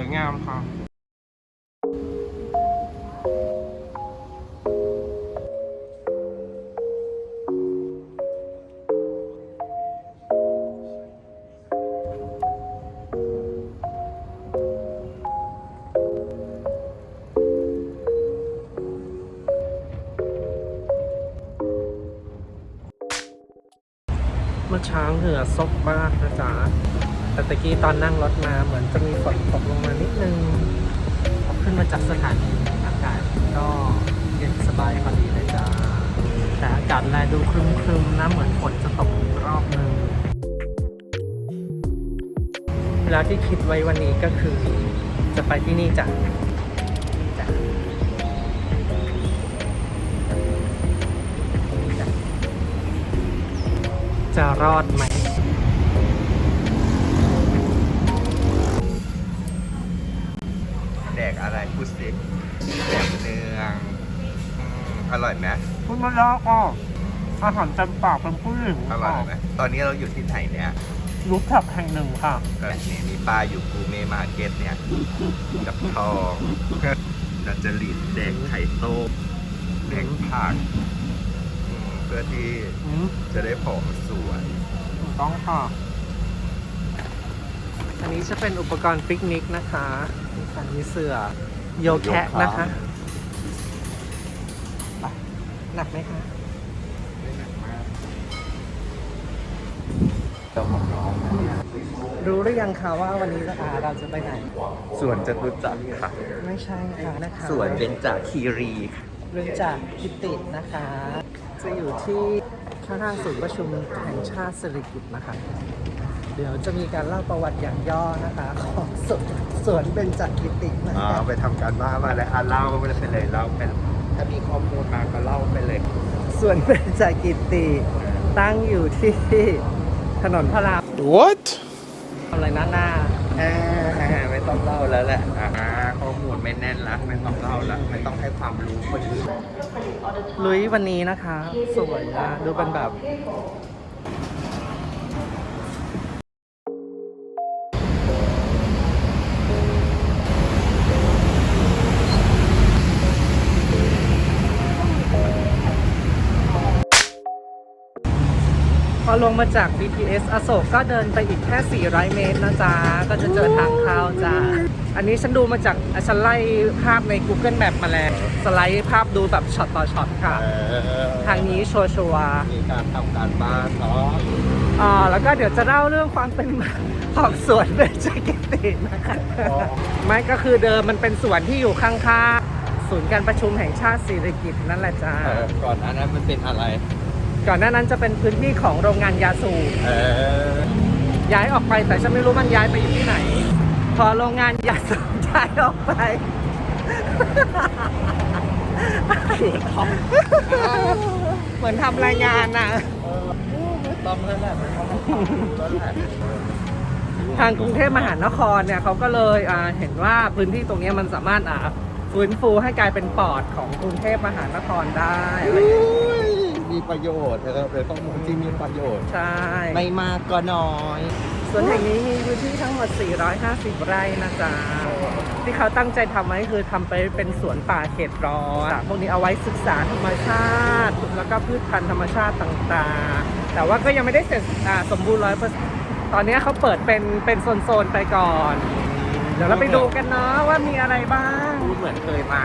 วยงามค่ะเมื่อช้างเหงื่อซกมากนะจ๊ะ แต่ตะกี้ตอนนั่งรถมาเหมือนจะมีฝนตกลงมานิดนึงพอขึ้นมาจากสถานีอากาศก็เย็นสบายพอดีเลยจ้าแต่อากาศแลดูครึมๆนะเหมือนฝนจะตกรอบนึงแล้วที่คิดไว้วันนี้ก็คือจะไปที่นี่จ้ะนี่จ้ะนี่จ้ะจะรอดไหม พูดมาแล้วก็อาหารเต็มปากเป็นผู้หญิงอร่อยไหมตอนนี้เราอยู่ที่ไหนเนี่ยรู้จักแห่งหนึ่งค่ะก็นี่มีป้าอยู่กูเมมาร์เก็ตเนี่ย กับทองดัจจริตแดกไข่ต้มแดกผักอืมเพื่อที่อืมจะได้ผอมสวยถูกต้องค่ะอันนี้จะเป็นอุปกรณ์ปิกนิกนะคะมีค่ะมีเสือโยแคะนะคะไป หนักไหมคะไม่หนักมากเจ้าของน้องรู้หรือยังคะว่าวันนี้เราอ่าเราจะไปไหนส่วนจะรู้จักค่ะ ไม่ใช่ค่ะนะคะส่วนเป็นจากคีรีค่ะ เรือนจากกิตินะคะ จะอยู่ที่ข้างๆศูนย์ประชุมแห่งชาติสิริกิติ์นะคะ เดี๋ยวจะมีการเล่าประวัติอย่างย่อนะคะ ของสวนสวนเบญจกิตินะอ๋อคะไปทำการบ้านมาเลยอะเล่าไปเลยเล่าไปเลย ถ้ามีข้อมูลมาก็เล่าไปเลยสวนเบญจกิติตั้งอยู่ที่ถนนพระราม What? อะไรนะหน้าแหมไม่ต้องเล่าแล้วแหละอ่าข้อมูลไม่แน่นละไม่ต้องเล่าละไม่ต้องให้ความรู้คนอื่นลุยวันนี้นะคะ สวยนะดูเป็นแบบ อลงมาจาก BTS อโศกก็เดินไปอีกแค่ 400 เมตรนะจ๊ะ ก็จะเจอทางเข้าจ้าอันนี้ฉันดูมาจากอะฉันไล่ภาพใน Google Map มาแล้ว สไลด์ภาพดูแบบช็อตต่อช็อตค่ะ ทางนี้ชัวชัวร์มีการทำการบ้านเนาะๆอ่าแล้วก็เดี๋ยวจะเล่าเรื่องความเป็นมาของสวนเบญจกิตินะคะไม่ก็คือเดิมมันเป็นสวนที่อยู่ข้างๆศูนย์การประชุมแห่งชาติสิริกิติ์นั่นแหละจ้าเออก่อนหน้านั้นมันเป็นอะไร ก่อนหน้านั้นจะเป็นพื้นที่ของโรงงานยาสูบเออย้ายออกไปแต่ฉันไม่รู้มันย้ายไปอยู่ที่ไหน พอโรงงานยาสูบย้ายออกไปเหมือนทำรายงานน่ะไม่ต้องแล้วแหละไม่ต้องแล้วแหละทางกรุงเทพมหานครเนี่ยเขาก็เลยอ่าเห็นว่าพื้นที่ตรงเนี้ยมันสามารถอ่าฟื้นฟูให้กลายเป็นปอดของกรุงเทพมหานครได้อะไรอย่างเงี้ยอุ้ย มีประโยชน์เออเป็นข้อมูลที่มีประโยชน์ ใช่ ไม่มากก็น้อยส่วนแห่งนี้มีพื้นที่ทั้งหมด 450 ไร่นะจ๊ะ ที่เขาตั้งใจทำไว้คือทำไปเป็นสวนป่าเขตร้อนพวกนี้เอาไว้ศึกษาธรรมชาติ แล้วก็พืชพันธุ์ธรรมชาติต่างๆ แต่ว่าก็ยังไม่ได้เสร็จอ่าสมบูรณ์ร้อยเปอร์เซ็นต์ตอนนี้เขาเปิดเป็นเป็นโซนๆไปก่อน เดี๋ยวเราไปดูกันเนาะว่ามีอะไรบ้างพูดเหมือนเคยมา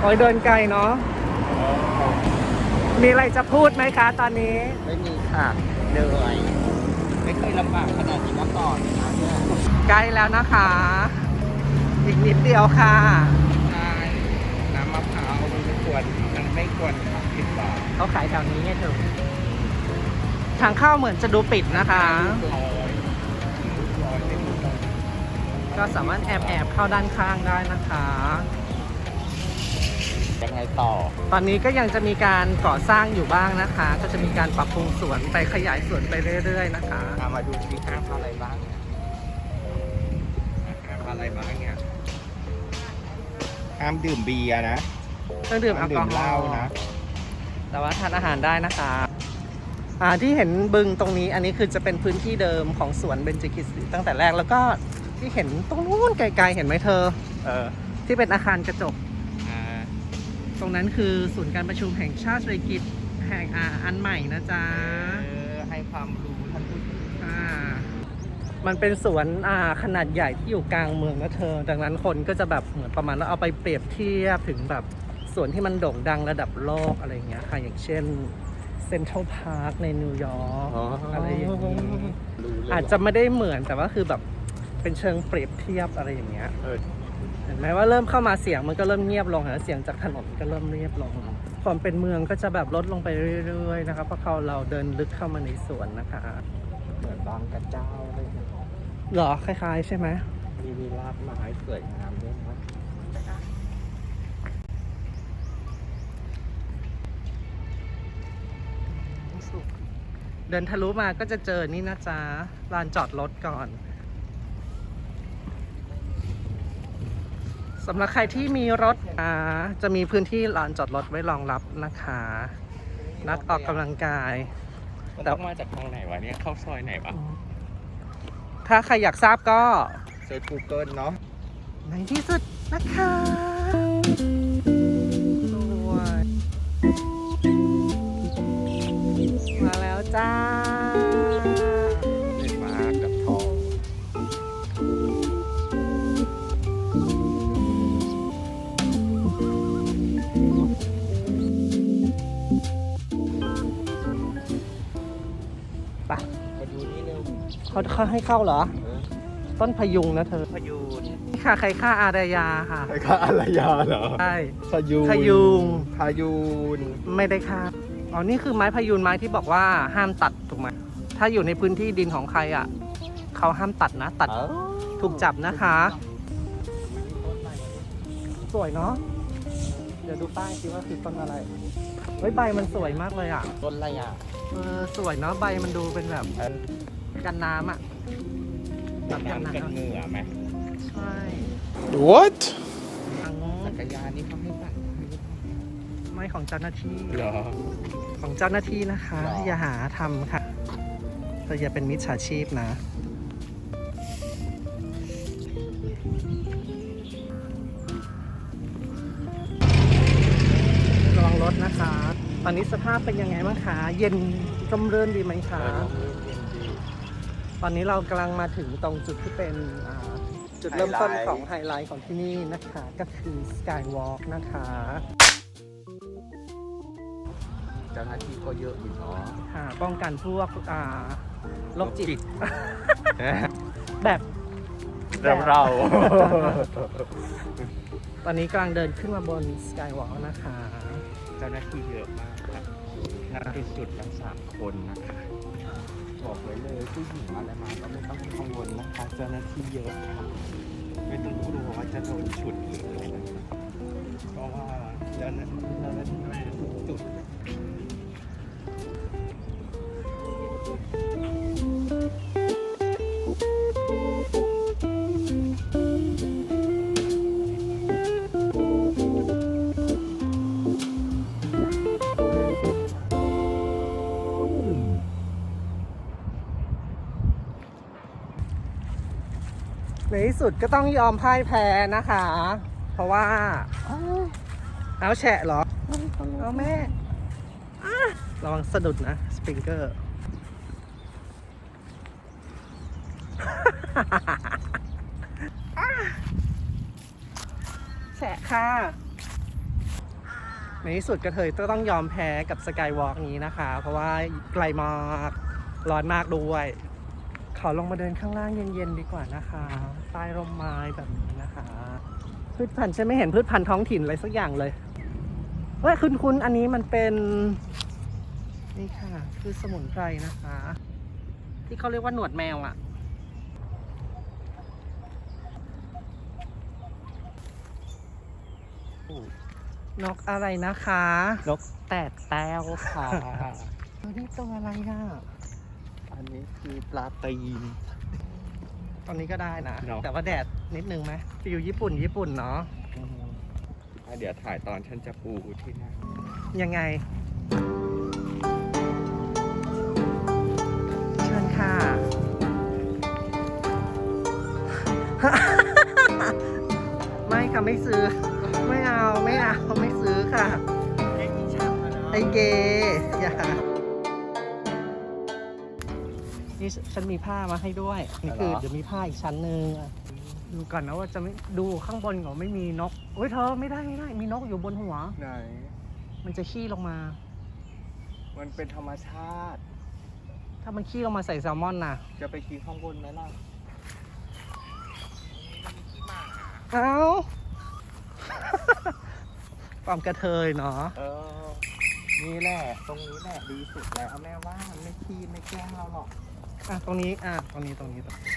โอ้ยเดินไกลเนาะ มีอะไรจะพูดไหมคะตอนนี้ ไม่มีค่ะเหนื่อยไม่เคยลำบากขนาดนี้มาก่อนนะเนี่ยใกล้แล้วนะคะ อีกนิดเดียวค่ะ ใช่น้ำมะพร้าวมันไม่ควรมันไม่ควรผิดบาทเขาขายแถวนี้ไงเธอทางเข้าเหมือนจะดูปิดนะคะร้อยร้อยไม่ถูกต้องก็สามารถแอบแอบๆเข้าด้านข้างได้นะคะ ยังไงต่อ ตอนนี้ก็ยังจะมีการก่อสร้างอยู่บ้างนะคะ ก็จะมีการปรับปรุงสวนไปขยายสวนไปเรื่อยๆนะคะเอามาดูสิห้ามอะไรบ้างเนี่ยห้ามอะไรบ้างเนี่ยห้ามดื่มเบียร์นะเครื่องดื่มแอห้ามลกดื่อมฮเหอล้าล์นะ แต่ว่าทานอาหารได้นะคะอ่าที่เห็นบึงตรงนี้อันนี้คือจะเป็นพื้นที่เดิมของสวนเบญจกิติตั้งแต่แรกแล้วก็ที่เห็นตรงนู้นไกลๆเห็นไหมเธอ เออที่เป็นอาคารกระจกอ่า ตรงนั้นคือศูนย์การประชุมแห่งชาติเศรษฐกิจแห่งอาอันใหม่นะจ๊ะเออให้ความรู้ท่านผู้ชมอ่ามันเป็นสวนอ่าขนาดใหญ่ที่อยู่กลางเมืองนะเธอ ดังนั้นคนก็จะแบบเหมือนประมาณว่าเอาไปเปรียบเทียบถึงแบบสวนที่มันโด่งดังระดับโลกอะไรอย่างเงี้ยค่ะอย่างเช่นเซ็นทรัลพาร์คในนิวยอร์กอะไรอย่างนี้รู้เลยอาจจะไม่ได้เหมือนแต่ว่าคือแบบเป็นเชิงเปรียบเทียบอะไรอย่างเงี้ยเออเห็นไหมว่าเริ่มเข้ามาเสียงมันก็เริ่มเงียบลงนะเสียงจากถนนก็เริ่มเงียบลง ความเป็นเมืองก็จะแบบลดลงไปเรื่อยๆนะครับเพราะเขาเราเดินลึกเข้ามาในสวนนะคะเหมือนบางกระเจ้าเลยนะหรอคล้าย ๆ ใช่ไหมมีมีรากไม้สวยงามด้วยนะเดินทะลุมาก็จะเจอนี่นะจ๊ะลานจอดรถก่อน สำหรับใครที่มีรถอ่าจะมีพื้นที่ลานจอดรถไว้รองรับนะคะ นักออกกำลังกายมันต้องมาจากทางไหนวะเนี่ยเข้าซอยไหนวะถ้าใครอยากทราบก็เซิร์ช Google เนาะในที่สุดนะคะ เขาเขาให้เข้าเหรอเออต้นพยุงนะเธอ พยูนนี่ค่ะใครฆ่าอารยาค่ะ ใครฆ่าอารยาเหรอใช่ พยูนพยูงพยูนไม่ได้ฆ่า อ๋อ นี่คือไม้พยุนไม้ที่บอกว่าห้ามตัดถูกไหม ถ้าอยู่ในพื้นที่ดินของใครอะ เขาห้ามตัดนะ ตัดเอ้าถูกจับนะคะ สวยเนาะ เดี๋ยวดูป้ายสิว่าคือต้นอะไร เฮ้ยใบมันสวยมากเลยอะ ต้นอะไรอะเออสวยเนาะใบมันดูเป็นแบบ เออ กันน้ำอะแบบกันน้ำกันน้ำเหงื่อไหมใช่ What? ทั้งจักรยานนี่เขาให้ปั่นไม้ของเจ้าหน้าที่เหรอของเจ้าหน้าที่นะคะหรออย่าหาทำค่ะเธออย่าเป็นมิจฉาชีพนะระวังรถนะคะ ตอนนี้สภาพเป็นยังไงบ้างคะ เย็นร่มรื่นดีไหมคะ ตอนนี้เรากำลังมาถึงตรงจุดที่เป็นอ่าจุดเริ่มต้นไฮไลท์ ของไฮไลท์ของที่นี่นะคะ ก็คือ Skywalk นะคะ เจ้าหน้าที่ก็เยอะอยู่เนาะค่ะป้องกันพวกอ่าโรคจิตโรคจิต แบบ เราเรา ตอนนี้กำลังเดินขึ้นมาบน Skywalk นะคะ เจ้าหน้าที่เยอะมากครับน่าที่สุดทั้งสามคนนะคะ บอกไว้เลยผู้หญิงอะไรมาก็ไม่ต้องกังวลนะคะเจ้าหน้าที่เยอะค่ะไม่ต้องกลัวว่าจะโดนฉุดหรืออะไรนะครับเพราะว่าเจ้าหน้าที่ สุดก็ต้องยอมพ่ายแพ้นะคะ เพราะว่าเอาแฉะเหรอเอาแม่อะระวังสะดุดนะสปริงเกอร์แฉะค่ะ ในที่สุดกระเทยก็ต้องยอมแพ้กับสกายวอล์กนี้นะคะ เพราะว่าไกลมาก ร้อนมากด้วย ขอลงมาเดินข้างล่างเย็นๆดีกว่านะคะใต้ร่มไม้แบบนี้นะคะ พืชพันธุ์ฉันไม่เห็นพืชพันธุ์ท้องถิ่นอะไรสักอย่างเลยเฮ้ยคุณคุณอันนี้มันเป็นนี่ค่ะ คือสมุนไพรนะคะ ที่เขาเรียกว่าหนวดแมวอะ่ะนกอะไรนะคะ นกแตดแต้วค่ะเออนี่ตัวอะไรอะ อันนี้คือปลาตีน ตอนนี้ก็ได้นะ เนอะ แต่ว่าแดดนิดนึงไหมฟิวญี่ปุ่นญี่ปุ่นเนาะ อะเดี๋ยวถ่ายตอนฉันจะปูที่นั่นยังไง เชิญค่ะ ไม่ซื้อ ไม่เอา ไม่เอา ไม่ซื้อค่ะเอ็กซ์ช่างอะเนาะไอเกย์อย่า นี่ฉันมีผ้ามาให้ด้วย นี่คือเดี๋ยวมีผ้าอีกชั้นหนึ่งอะดูก่อนนะว่าจะไม่ดูข้างบนก่อนไม่มีนกโอ้ยเธอไม่ได้ไม่ได้ มีนกอยู่บนหัว ไหน มันจะขี้ลงมา มันเป็นธรรมชาติ ถ้ามันขี้ลงมาใส่แซลมอนน่ะ จะไปกินข้างบนไหมล่ะเอ้าความกระเทยเนาะเออ นี่แหละ ตรงนี้แหละดีสุดแล้วแม่ว่ามันไม่ขี้ไม่แกล้งเราหรอก อะตรงนี้อะตรงนี้ตรงนี้ตรงนี้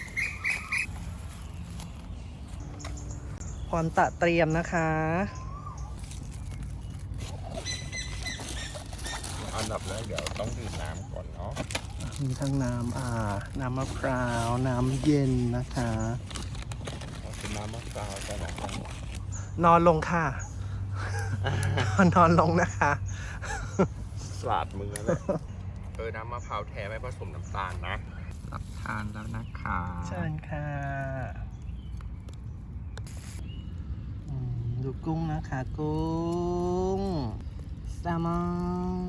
พรตะเตรียมนะคะ อันดับแรกเดี๋ยวต้องดื่มน้ำก่อนเนาะมีทั้งน้ำอ่า น้ำมะพร้าว น้ำเย็นนะคะ เอาเป็นน้ำมะพร้าวกันนะครับนอนลงค่ะ นอนลงนะคะ สลาดมือเลยเออน้ำมะพร้าวแท้ไม่ผสมน้ำตาลนะ รับทานแล้วนะคะเชิญค่ะอืมดูกุ้งนะคะกุ้งแซลมอน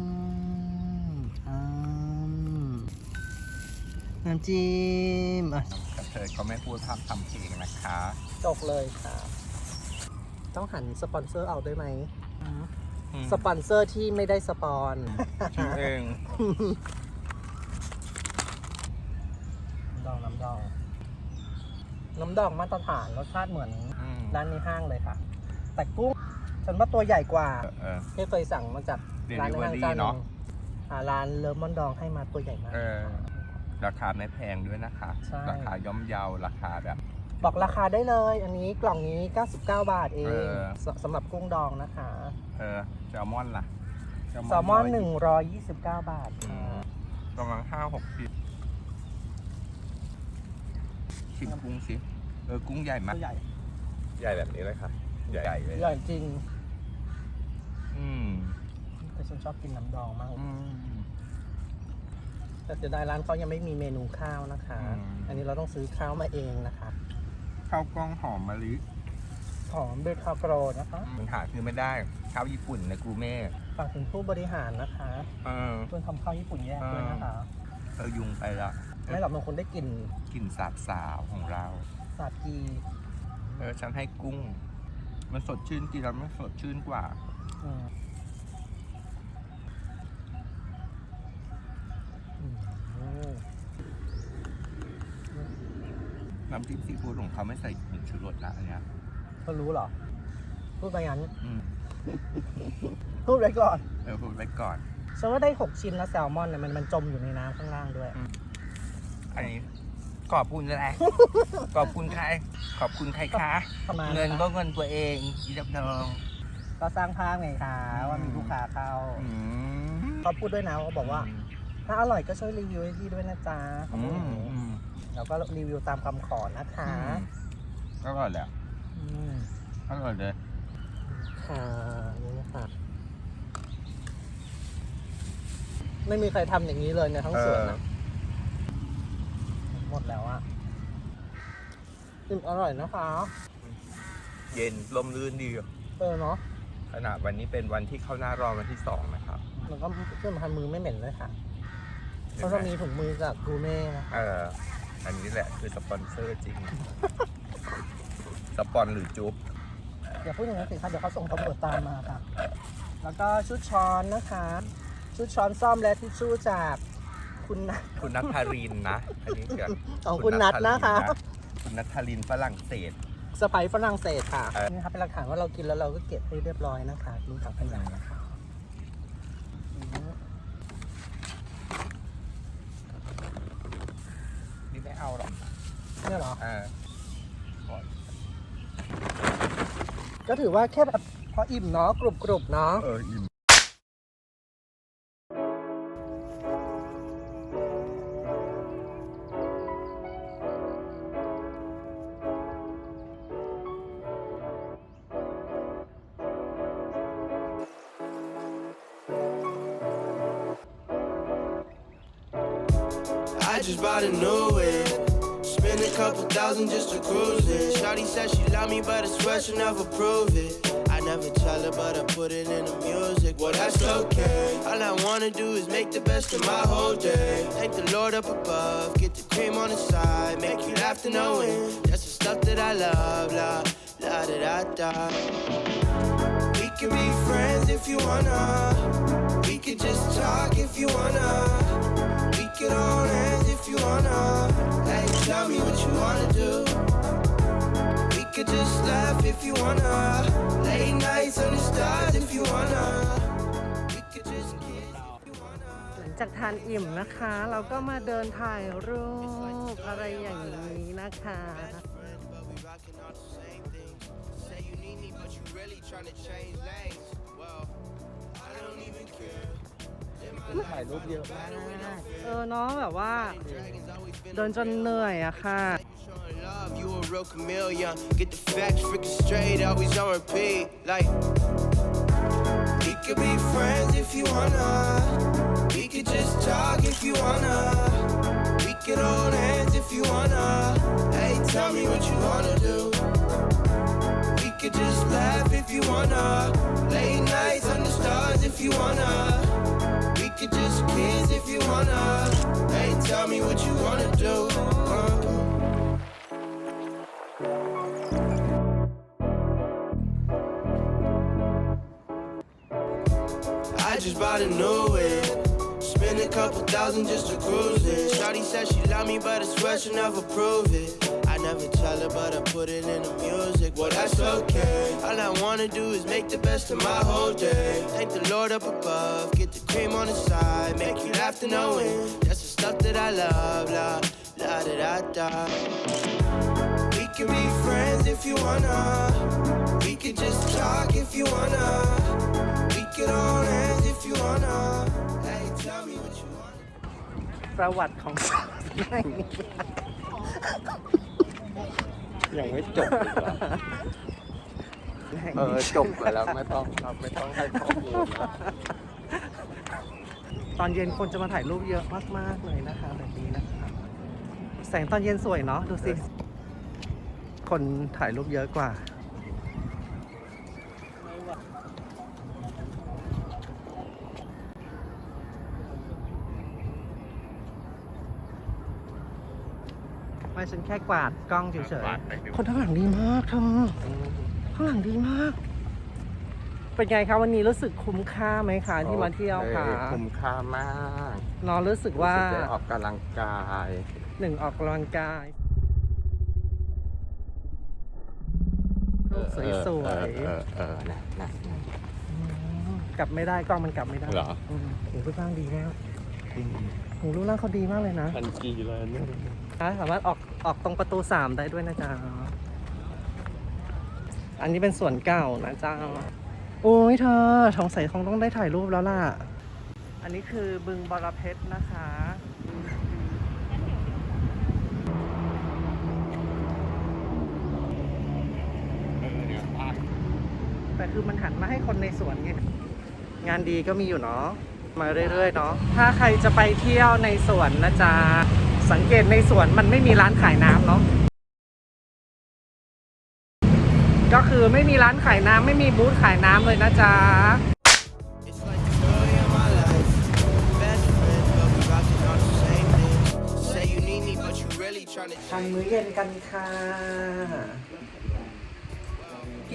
อืมน้ำจิ้มอะกระเทยเขาไม่พูดภาพทำเพลงนะคะ จบเลยค่ะ ต้องหันสปอนเซอร์เอาได้ไหมอืม สปอนเซอร์ที่ไม่ได้สปอนชื่อเองดองน้ำดอง น้ำดองมาตรฐานรสชาติเหมือนอืมร้านในห้างเลยค่ะ แต่กุ้งฉันว่าตัวใหญ่กว่าเออเออที่เคยสั่งมาจากร้านในห้าง Delivery เจ้าหนึเนอะงอ่าร้านเลิฟมอนดองให้มาตัวใหญ่มากเออราคาไม่แพงด้วยนะคะใช่ราคาย่อมเยาราคาแบบ บอกราคาได้เลย อันนี้กล่องนี้ 99 บาทเองเออ สสำหรับกุ้งดองนะคะ เออแซลมอนล่ะแซลมอนร้ย129 บาทอืค่ะมกำลังห้าหกสิบชิมกุ้งสิเออกุ้งใหญ่มากตัวใหญ่ใหญ่แบบนี้เลยค่ะ ใหญ่เลย ใหญ่จริง อืมแต่ฉันชอบกินน้ำดองมาก อืม แต่เสียดายร้านเขายังไม่มีเมนูข้าวนะคะ อืม อันนี้เราต้องซื้อข้าวมาเองนะคะ ข้าวกล้องหอมมะลิหอมด้วยคาโกรนะคะมันหาซื้อไม่ได้ข้าวญี่ปุ่นในกูเม่ฝากถึงผู้บริหารนะคะเออเพื่อนทำข้าวญี่ปุ่นแยกด้วยนะคะเออยุงไปละไม่หรอกบางคนได้กลิ่นกลิ่นสาบสาวของเรา สาบกีเออฉันให้กุ้ง มันสดชื่นกินแล้วมันสดชื่นกว่า อืมอืม น้ำจิ้มซีฟู้ดของเขาไม่ใส่ผงชูรสละอันเนี้ยเขารู้เหรอ พูดไปงั้น อืมพูดไว้ก่อน เออพูดไว้ก่อน ฉันว่าได้ 6 ชิ้นแล้วแซลมอนเนี่ยมันมันจมอยู่ในน้ำข้างล่างด้วย อันนี้ขอบคุณอะไร ขอบคุณใคร ขอบคุณใครคะ ประมาณเงินนะคะก็เงินตัวเองอีดับดองก็สร้างภาพไงคะอืมว่ามีลูกค้าเข้าอืมเขาพูดด้วยนะเขาบอกว่า ถ้าอร่อยก็ช่วยรีวิวให้พี่ด้วยนะจ๊ะเขาอืพูดอมย่างนี้อืม แล้วก็รีวิวตามคำขอนะคะอืมอร่อยแหละอืมอร่อยเลยค่ะนี่นะคะไม่มีใครทำอย่างนี้เลยในทั้งสวนนะหมดแล้วอะอืมอร่อยนะคะ เย็นลมลื่นดีอะเออเนาะขนาดวันนี้เป็นวันที่เข้าหน้าร้อนวันที่สองนะครับแล้วก็เพื่อนพันมือไม่เหม็นเลยค่ะเพราะเรามีถุงมือจากกูเม่นะเออ อันนี้แหละคือสปอนเซอร์จริง สปอนหรือจุ๊บอย่าพูดอย่างนั้นสิคะเดี๋ยวเขาส่งตำรวจตามมาค่ะ แล้วก็ชุดช้อนนะคะ ชุดช้อนซ่อมและทิชชู่จากคุณนะ คุณนัทธารินนะ อันนี้เกิดของคุณนัทนะคะ คุณนัทธารินฝรั่งเศสสไปซ์ฝรั่งเศสค่ะเออนี่ครับเป็นหลักฐานว่าเรากินแล้วเราก็เก็บให้เรียบร้อยนะคะกินถังขยะนะคะอืม นี่ไม่เอาหรอก เนี่ยเหรอเออก็ถือว่าแค่แบบพออิ่มเนาะกรุบกรุบๆเนาะ เอออิ่ม I just bought a new whip. Spend a couple thousand just to cruise it. Shawty said she love me, but I swear she'll never prove it. I never tell her, but I put it in the music. Well, that's okay. All I wanna do is make the best of my whole day. Thank the Lord up above, get the cream on the side, make you laugh to know it. That's the stuff that I love, la la da da da. We can be friends if you wanna. We could just talk if you wanna. We could hold hands if you wanna. Wanna do. We could just laugh if you wanna. Late nights under stars if you wanna. We could just kiss if you wanna. หลังจากทานอิ่มนะคะ เราก็มาเดินถ่ายรูปอะไรอย่างนี้นะคะ Friends, but we rocking all the same things. Say you need me, but you really tryna change lanes. Well, I don't even care. In my life, ถ่ายรูปเยอะมากเออเนาะแบบว่า dragons always been เดินจนเหนื่อยอะค่ะ Showing love, you a real chameleon. Get the facts freaking straight, always on repeat. Like, we could be friends if you wanna. We could just talk if you wanna. We could hold hands if you wanna. Hey, tell me what you wanna do. We could just laugh if you wanna. Late nights under stars if you wanna. We could just kiss if you wanna. Hey, tell me what you wanna do. Just bought a new whip. Spend a couple thousand just to cruise it. Shawty said she love me, but I swear she'll never prove it. I never tell her, but I put it in the music. Well, that's okay. All I wanna do is make the best of my whole day. Thank the Lord up above, get the cream on the side, make you laugh to know it. That's the stuff that I love, la la da da da. We can be friends if you wanna. We can just talk if you wanna. We could hold hands if you wanna. Hey, tell me what you wanna. ประวัติของสาวไทยยังไม่จบอีกเหรอเออจบไปแล้วไม่ต้องครับไม่ต้องให้ข้อมูลนะตอนเย็นคนจะมาถ่ายรูปเยอะมากๆเลยนะคะแบบนี้นะคะแสงตอนเย็นสวยเนาะดูสิ คนถ่ายรูปเยอะกว่า ฉันแค่กวาดกล้องเฉยกวาดไปดูๆคนข้างหลังดีมากเธอข้างหลังดีมาก เป็นไงคะวันนี้รู้สึกคุ้มค่าไหมคะที่มาเที่ยวคะโอเคคุ้มค่ามากนอนรู้สึกว่ารู้สึกได้ออกกำลังกายหนึ่งออกกำลังกายรูปสวยเออเออเออเออนะนะนะๆกลับไม่ได้กล้องมันกลับไม่ได้เหรอมหูรูปร่างดีมากหูรูปร่างเขาดีมากเลยนะพันกีเลยเนี่ยนะ สามารถออกออกตรงประตูสามได้ด้วยนะจ๊ะ อันนี้เป็นส่วนเก่านะจ๊ะ โอ้ยเธอสงสัยคงต้องได้ถ่ายรูปแล้วล่ะ อันนี้คือบึงบรเพชรนะคะแต่คือมันหันมาให้คนในสวนไงงานดีก็มีอยู่เนาะมาเรื่อยๆเนาะถ้าใครจะไปเที่ยวในสวนนะจ๊ะ สังเกตในสวนมันไม่มีร้านขายน้ำเนาะก็คือไม่มีร้านขายน้ำไม่มีบูธขายน้ำเลยนะจ๊ะ It's like the story of my life. Best friends, but we rocking all the same things. Say you need me, but you really tryna ทานมื้อเย็นกันค่ะ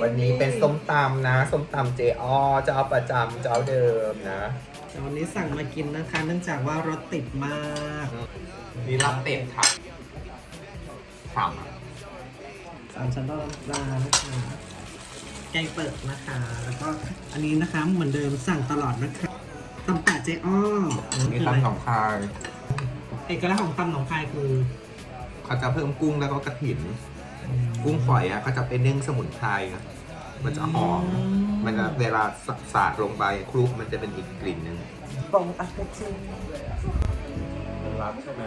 วันนี้เป็นส้มตำนะ ส้มตำเจอ้อเจ้าประจำเจ้าเดิมนะ แต่วันนี้สั่งมากินนะคะ เนื่องจากว่ารถติดมากนี่รับเป็ดค่ะถามสามชั้นรอดปลานะคะ แกงเปิดนะคะ แล้วก็อันนี้นะคะเหมือนเดิมสั่งตลอดนะคะตำป่าเจอ้ออันนี่นี้คืออะไรตำของคายเอกลักษณ์ของตำหนองคายคือ เขาจะเพิ่มกุ้งแล้วก็กระถิ่น กุ้งฝอยอะเขาจะเป็นนึ่งสมุนไพรอะมันจะหอมมั มันจะเวลาสสาดลงไปคลุกมันจะเป็นอีกกลิ่นหนึ่งปองอัพเปอร์จิรักใช่ไหม